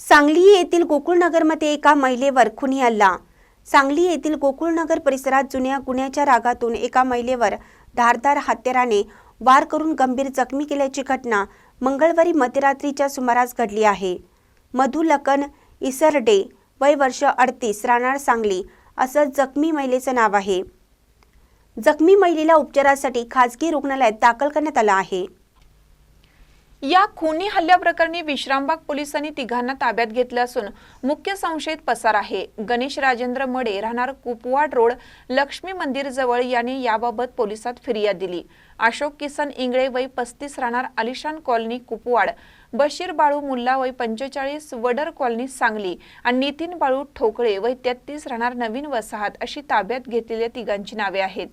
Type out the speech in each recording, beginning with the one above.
सांगली येथील गोकुळनगरमध्ये एका महिलेवर खुनी हल्ला. सांगली येथील गोकुळनगर परिसरात जुन्या गुन्ह्याच्या रागातून एका महिलेवर धारदार हत्याराने वार करून गंभीर जखमी केल्याची घटना मंगळवारी मध्यरात्रीच्या सुमारास घडली आहे. मधु लखन इसरडे वय वर्ष अडतीस राहणार सांगली असं जखमी महिलेचं नाव आहे. जखमी महिलेला उपचारासाठी खासगी रुग्णालयात दाखल करण्यात आलं आहे. या खुनी हल्ल्याप्रकरणी विश्रामबाग पोलिसांनी तिघांना ताब्यात घेतलं असून मुख्य संशयित पसार आहे. गणेश राजेंद्र मडे राहणार कुपवाड रोड लक्ष्मी मंदिर जवळ याने याबाबत पोलिसात फिर्याद दिली. अशोक किसन इंगळे वय पस्तीस राहणार आलिशान कॉलनी कुपवाड. बशीर बाळू मुल्ला वय पंचेचाळीस वडर कॉलनी सांगली. आणि नितीन बाळू ठोकळे वय तेहतीस राहणार नवीन वसाहत अशी ताब्यात घेतलेल्या तिघांची नावे आहेत.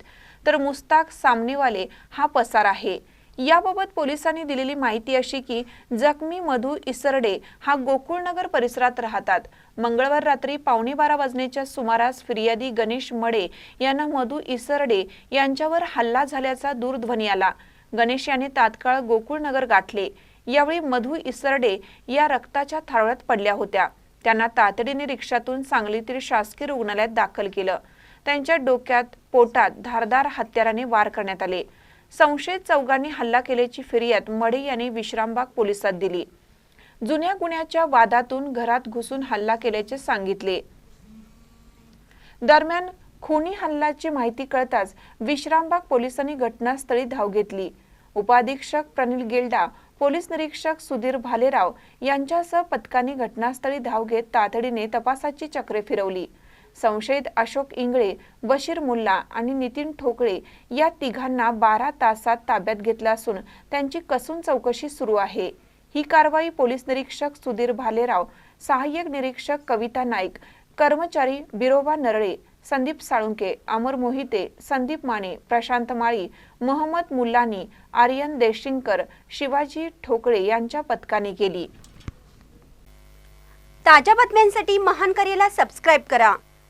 तर मुस्ताक सामनेवाले हा पसार आहे. याबाबत पोलिसांनी दिलेली माहिती अशी की जखमी मधु इसरडे हा गोकुळनगर परिसरात राहतात. मंगळवार रात्री पावणे बारा वाजण्याच्या सुमारास फिर्यादी गणेश मडे यांना मधु इसरडे यांच्यावर हल्ला झाल्याचा दूरध्वनी आला. गणेश याने तात्काळ गोकुळनगर गाठले. यावेळी मधु इसरडे या रक्ताच्या थारळ्यात पडल्या होत्या. त्यांना तातडीने रिक्षातून सांगलीतील शासकीय रुग्णालयात दाखल केलं. त्यांच्या डोक्यात पोटात धारदार हत्याराने वार करण्यात आले. संशयित चौघांनी हल्ला केल्याची फिर्याद मडे यांनी विश्रामबाग पोलिसात दिली. जुन्या गुन्ह्याच्या वादातून घरात घुसून हल्ला केल्याचे सांगितले. दरम्यान खुनी हल्ल्याची माहिती कळताच विश्रामबाग पोलिसांनी घटनास्थळी धाव घेतली. उपाधीक्षक प्रनिल गेल्डा पोलीस निरीक्षक सुधीर भालेराव यांच्यासह पथकांनी घटनास्थळी धाव घेत तातडीने तपासाची चक्रे फिरवली. संशयित अशोक इंगळे बशीर मुल्ला आणि नितीन ठोकळे या तिघांना बारा तासात ताब्यात घेतलं असून त्यांची कसून चौकशी सुरू आहे. ही कारवाई पोलीस निरीक्षक सुधीर भालेराव सहाय्यक निरीक्षक कविता नाईक कर्मचारी बिरोबा नरळे संदीप साळुंके अमर मोहिते संदीप माने प्रशांत माळी मोहम्मद मुल्लानी आर्यन देशिंकर शिवाजी ठोकळे यांच्या पथकाने केली. ताज्या बातम्यांसाठी महान करेला सबस्क्राईब करा.